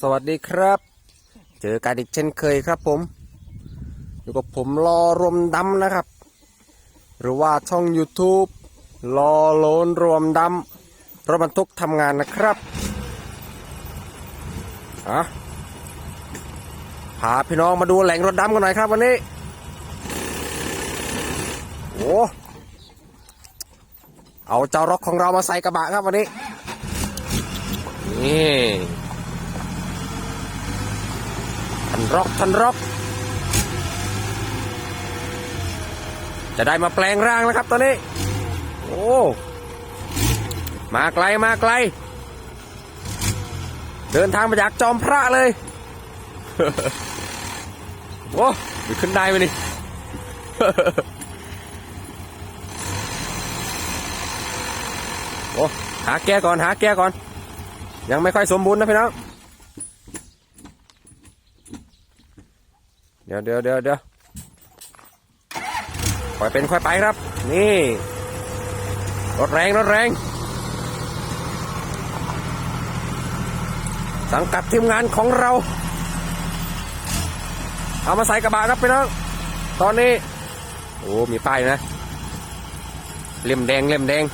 สวัสดีครับ เจอกันอีกเช่นเคยครับผม อยู่กับผมรอรวมดำนะครับ หรือว่าช่อง YouTube รอโลนรวมดำรถบรรทุกทำงานนะครับอะพาพี่น้องมาดูแหล่งรถดำกันหน่อยครับวันนี้โอ้เอาเจ้ารถของเรามาใส่กระบะครับวันนี้นี่ ทันร็อกทันร็อกจะได้มาแปลงร่างแล้วครับตอนนี้ โอ้ มาไกลมาไกล เดินทางมาจากจอมพระเลย โอ้ยขึ้นได้ไหมนี่โอ้หาแกก่อนหาแกก่อน ยังไม่ค่อยสมบูรณ์นะพี่น้อง เดี๋ยวเดี๋ยวเดี๋ยวเดี๋ยวค่อยเป็นค่อยไปครับ นี่รถแรงรถแรง สังกัดทีมงานของเรา เอามาใส่กระบะครับพี่น้องตอนนี้ โอ้มีป้ายนะ เล่มแดงเล่มแดง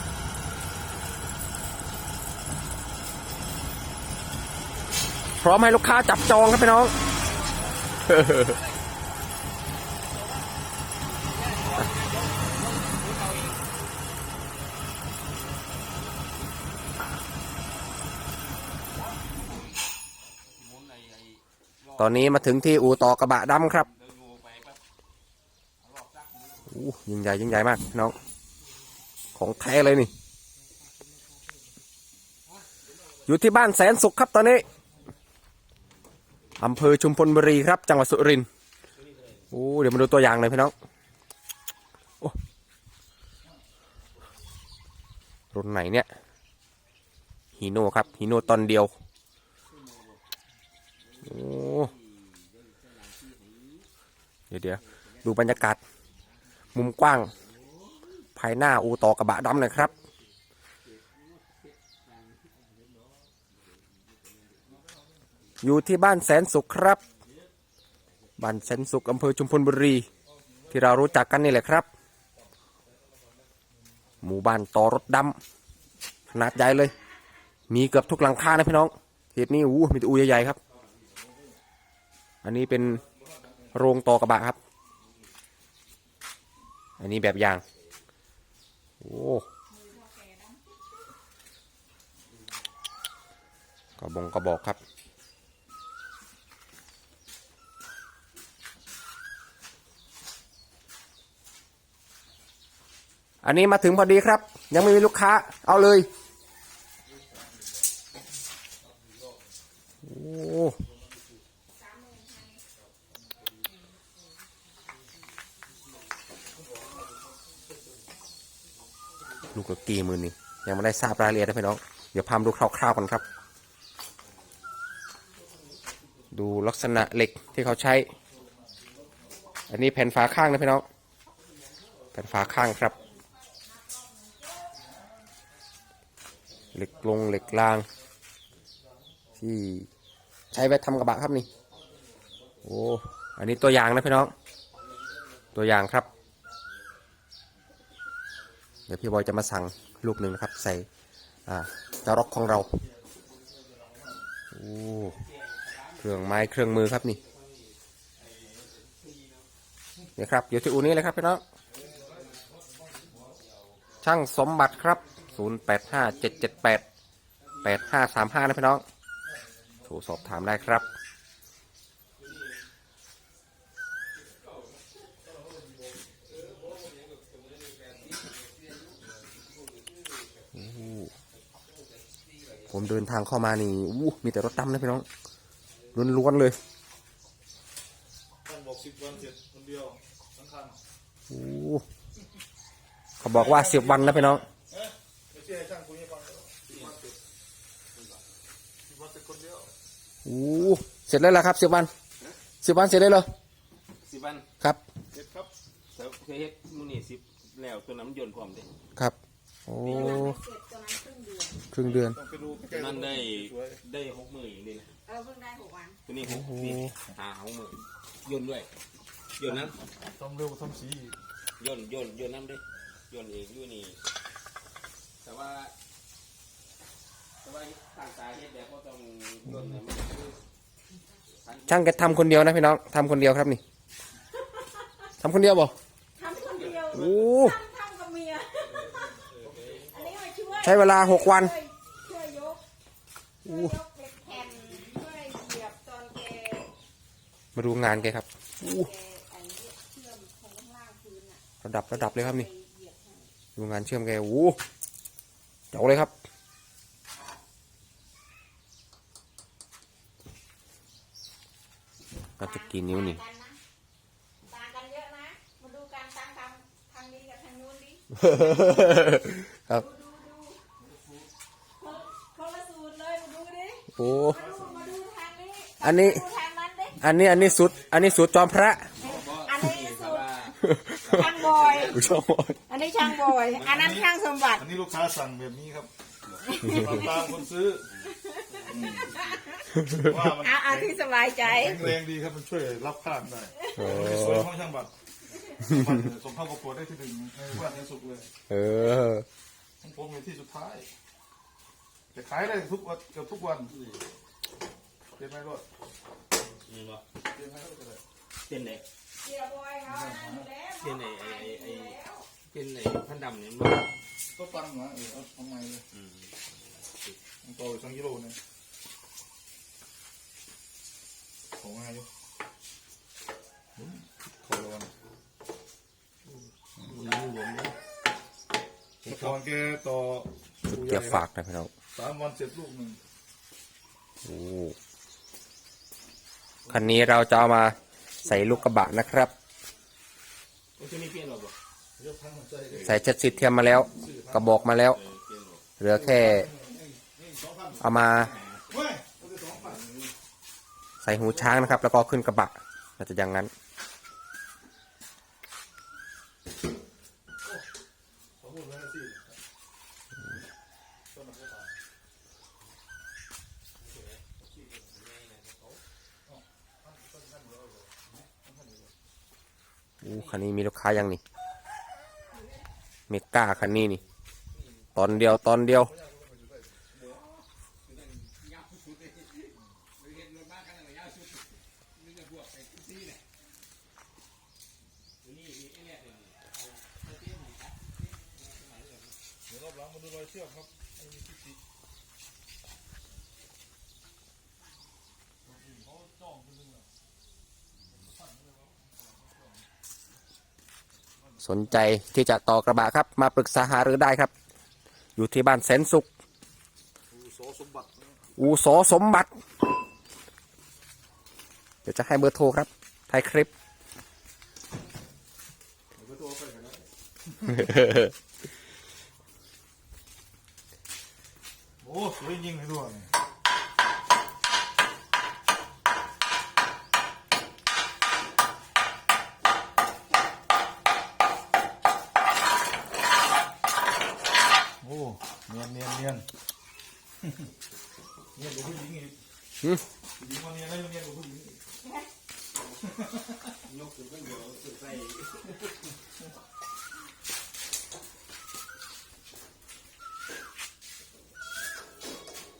พร้อมให้ลูกค้าจับจองครับพี่น้อง อนนี้มาถึงที่อู่ต่อกระบะดำครับอู้ยิ่งใหญ่ยิ่งใหญ่มากน้อง ของแท้เลยนี่ อยู่ที่บ้านแสนสุขครับตอนนี้อำเภอชุมพลบุรีครับ จังหวัดสุรินทร์โอ้เดี๋ยวมาดูตัวอย่างเลยพี่น้องรุ่นไหนเนี่ยฮีโน่ครับฮีโน่ตอนเดียวโอ้เดี๋ยวเดี๋ยวดูบรรยากาศ มุมกว้าง ภายหน้าอูต่อกระบะดำหน่อยครับ อยู่ที่บ้านแสนสุขครับ บ้านแสนสุขอำเภอชุมพลบุรี ที่เรารู้จักกันนี่แหละครับ หมู่บ้านต่อรถดำขนาดใหญ่เลย มีเกือบทุกหลังคานะพี่น้องเหตุนี้อู้มีแต่อูใหญ่ๆครับ อันนี้เป็น โรงต่อกระบะครับ อันนี้แบบอย่าง โอ้กระบงกระบอกครับ อันนี้มาถึงพอดีครับ ยังไม่มีลูกค้า เอาเลย โอ้ ลูกละกี่หมื่นนี่ยังไม่ได้ทราบรายละเอียดนะพี่น้อง เดี๋ยวพามดูคร่าวๆกันครับ ดูลักษณะเหล็กที่เขาใช้ อันนี้แผ่นฝาข้างนะพี่น้อง แผ่นฝาข้างครับ เหล็กลงเหล็กราง ที่ใช้ไว้ทำกระบะครับนี่ โอ้ อันนี้ตัวอย่างนะพี่น้อง ตัวอย่างครับ เดี๋ยวพี่บอยจะมาสั่งลูกหนึ่งนะครับ ใส่อ่าจารกของเราโอ้เครื่องไม้เครื่องมือครับนี่นี่ครับอยู่ที่อูนี้เลยครับพี่น้องช่างสมบัติครับ 0 8 5 7 7 8 8 5 3 5 นะพี่น้องโทรสอบถามได้ครับ โอ้โหผม เดินทางเข้ามานี่อู้มีแต่รถดำนะพี่น้องล้วนๆเลยท่านบอกสิบวันเสร็จคนเดียวทั้งคันโอ้เขาบอกว่าสิบวันนะพี่น้องเอ๊ะไม่ใช่ให้ช่างคุยให้ฟังแล้วสิบวันเสร็จสิบวันเสร็จคนเดียวโอ้เสร็จแล้วล่ะครับสิบวันสิบวันเสร็จเลยเหรอสิบวันครับเสร็จครับแต่เคยเฮ็ดมูนี่สิบแล้วตัวน้ำยนต์พร้อมเด้ครับ โอ้เวลามันเสร็จตอนนั้นครึ่งเดือนครึ่งเดือน ต้องไปดูใกตัวล้ๆนั้นได้สวยได้หกหมื่นนี่นะเออเพิ่งได้หกวันตัวนี้หกโอ้โห นี่หาหกหมื่นยนต์ด้วยยนต์นั้นทำเร็วทำสีอีกยนต์ยนต์ยนต์นั้นด้วยยนต์เองอยู่นี่ แต่ว่า แต่ว่าต่างสายเหตุแบบก็ต้องยนต์เนี่ยมันคือพันช่างแกทำคนเดียวนะพี่น้องทำคนเดียวครับนี่ทำคนเดียวบ่ทำคนเดียวโอ้ทำทำกับเมีย อันนี้มาช่วย ใช้เวลาหกวันช่วยช่วยยกช่วยยกเหล็กแผ่นช่วยเหยียบตอนแกมาดูงานแกครับแกไอ้เนี่ยเชื่อมของข้างล่างพื้นอะระดับระดับเลยครับนี่ไปเหยียบให้ดูงานเชื่อมแกโอ้เจ๋งเลยครับ ก็จะกี่นิ้วนี่ ต่างกัะต่างกันเยอะนะ มาดูการตั้งทางทางนี้กับทางนู้นดิ ครับ ดูดูดูคนคนละสูตรเลยมาดูดิ โอ้มาดูมาดูทางนี้อันนี้ดูทางนั้นดิอันนี้อันนี้สุด อันนี้สุดจอมพระ อันนี้แต่สูตรว่าช่างบอยผู้ชมอันนี้ช่างบอย อันนั้นช่างสมบัติ อันนี้ลูกค้าสั่งแบบนี้ครับตามคนซื้ออืมว่ามันเอาเอาที่สบายใจ แข็งแรงดีครับมันช่วยรับข้ามได้โอ้สวยของช่างบัตรมันส่งเข้าประกวดได้ที่หนึ่งในวันนี้สุกเลยเออ ของผมเป็นที่สุดท้าย แต่ขายได้ทุกวันเกือบทุกวันเก็บไหมรถนี่บ่เก็บไหมรถก็ได้เป็นไหนเสียบอยเขานั่นอยู่แล้วเป็นไหนไอ้ไอ้ไอ้แล้วเป็นไหนพันดำเนี่ยบ่ก็ฟังนะเออเอาทำไมเลยอืมมันโตสองกิโลเนี่ยของง่ายอยู่อืมขอร้อนรวมๆเลยแต่ก่อนแกต่อปูใหญ่เก็บฝากนะพี่น้อง สามวันเสร็จลูกหนึ่งโอ้คันนี้เราจะเอามาใส่ลูกกระบะนะครับโอ้ตัวนี้เปลี่ยนหรอบ่ยกทั้งหัวใจเลยใส่เช็ดซีเทียมมาแล้ว กระบอกมาแล้วเออเปลี่ยนหรอเหลือแค่ เอามาเฮ้ยเอาไปสองพัน ใส่หูช้างนะครับ แล้วก็ขึ้นกระบะน่าจะอย่างนั้น ขอพูดไว้ให้สิต้นมะพร้าว อู้คันนี้มีลูกค้ายังนี่เมก้าคันนี้นี่ ตอนเดียวตอนเดียว เดี๋ยวรอบหลังมาดูรอยเชือกครับไอ้นี่ที่ สนใจที่จะต่อกระบะครับ มาปรึกษาหารือได้ครับ อยู่ที่บ้านแสนสุขดูโสสมบัติ เดี๋ยวจะให้เบอร์โทรครับท้ายคลิปโอ้สวยจริงเลยด้วยโอ้ เนียนเนียนเนียนเนียนกว่าผู้หญิงอีกหืมผู้หญิงวันเนียนแล้วยังเนียนกว่าผู้หญิงอีกยกขึ้นเป็นหัวขึ้นใส่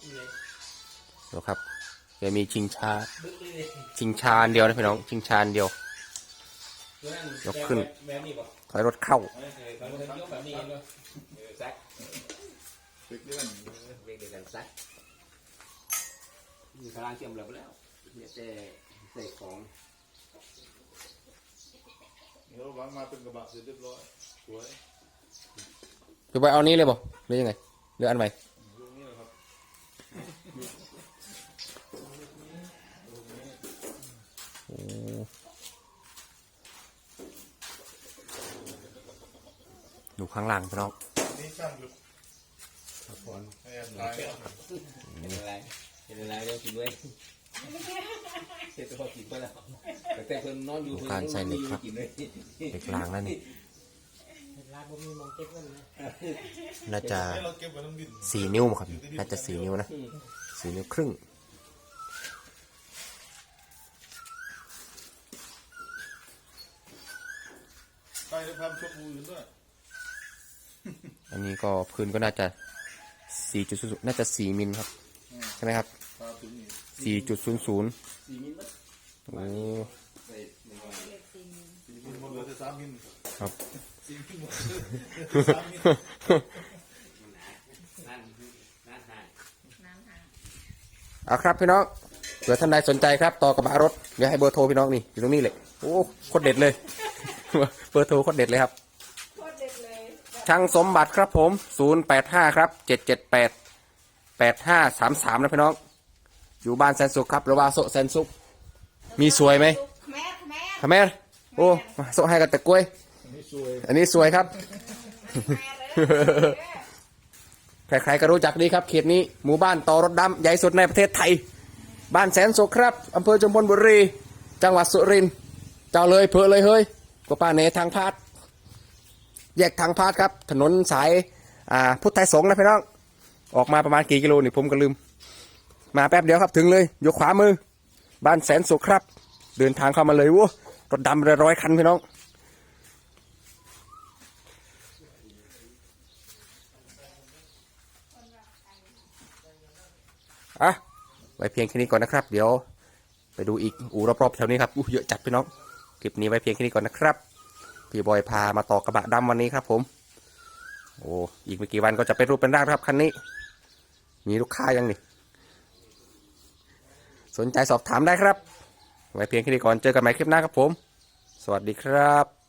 นี่เลยดูครับจะมีชิงช้าบึ้งเลยชิงชาอันเดียวนะพี่น้อง ชิงชาอันเดียวตัวนั้นยกขึ้นแบบนี้ป่ะถอยรถเข้า เออเออเขาจะยกแบบนี้เนาะเออซักเด็กเดือนเออเรียกเดียวกันซักมีพลังเชื่อมเหลือไปแล้วเดี๋ยวแต่ใส่ของเดี๋ยวหลังมาเป็นกระบะเสร็จเรียบร้อยสวยจะไปเอานี้เลยบ่หรือยังไงหรืออันใหม่ลูกนี้เลยครับโอ้ดูข้างหลังพี่น้องนี่ช่างหยุดก่ อนให้แอนตายแล้วเห็นอะไรเห็นอะไรเดี๋ยวกินด้วยเสร็จตัวกินไปแล้วแต่เพิ่นนอนอยู่เพิ่นการใส่เหล็กครับกินเลยเด็กลางนั่นนี่น่าจะสี่นิ้วครับ น่าจะสี่นิ้วนะสี่นิ้วครึ่งอันนี้ก็พื้นก็น่าจะ สี่จุดศูนย์น่าจะสี่มิลครับ ใช่ไหมครับสี่จุดศูนย์ศูนย์โอ้ครับสี่มิลหมดเหลือแต่สามมิลนั่นนั่นหายน้ำห่างเอาครับพี่น้องเผื่อท่านใดสนใจครับ ต่อกระบะรถ เดี๋ยวให้เบอร์โทรพี่น้องนี่อยู่ตรงนี้เลย โอ้โคตรเด็ดเลย เบอร์โทรโคตรเด็ดเลยครับ โคตรเด็ดเลย ช่างสมบัติครับผม 085 ครับ 778 8533 นะพี่น้อง อยู่บ้านแสนสุขครับหรือว่าโซะแสนสุข มีสวยไหมแม่แม่ทำไมโอ้มาโซะให้กันแต่กล้วยนี่สวย อันนี้สวยครับแม่เลยใครๆก็รู้จักดีครับ เขตนี้หมู่บ้านต่อรถดำใหญ่สุดในประเทศไทย บ้านแสนสุขครับอำเภอจมพลบุรี จังหวัดสุรินทร์เจ้าเลยเพอเลยเฮ้ยกว่าป้าเนทางพาด แยกทางพาดครับ ถนนสายอ่าพุทธไทยสงฆ์นะพี่น้อง ออกมาประมาณกี่กิโลนี่ผมก็ลืม มาแป๊บเดียวครับถึงเลยอยู่ขวามือ บ้านแสนสุขครับ เดินทางเข้ามาเลยว้รถดำร้อยคันพี่น้องอะไว้เพียงแค่นี้ก่อนนะครับ เดี๋ยวไปดูอีกอู่รอบๆแถวนี้ครับอู้เยอะจัดพี่น้องคลิปนี้ไว้เพียงแค่นี้ก่อนนะครับ พี่บอยพามาต่อกระบะดำวันนี้ครับผม โอ้อีกไม่กี่วันก็จะเป็นรูปเป็นร่างครับคันนี้ มีลูกค้ายังนี่สนใจสอบถามได้ครับ ไว้เพียงแค่นี้ก่อนเจอกันใหม่คลิปหน้าครับผม สวัสดีครับ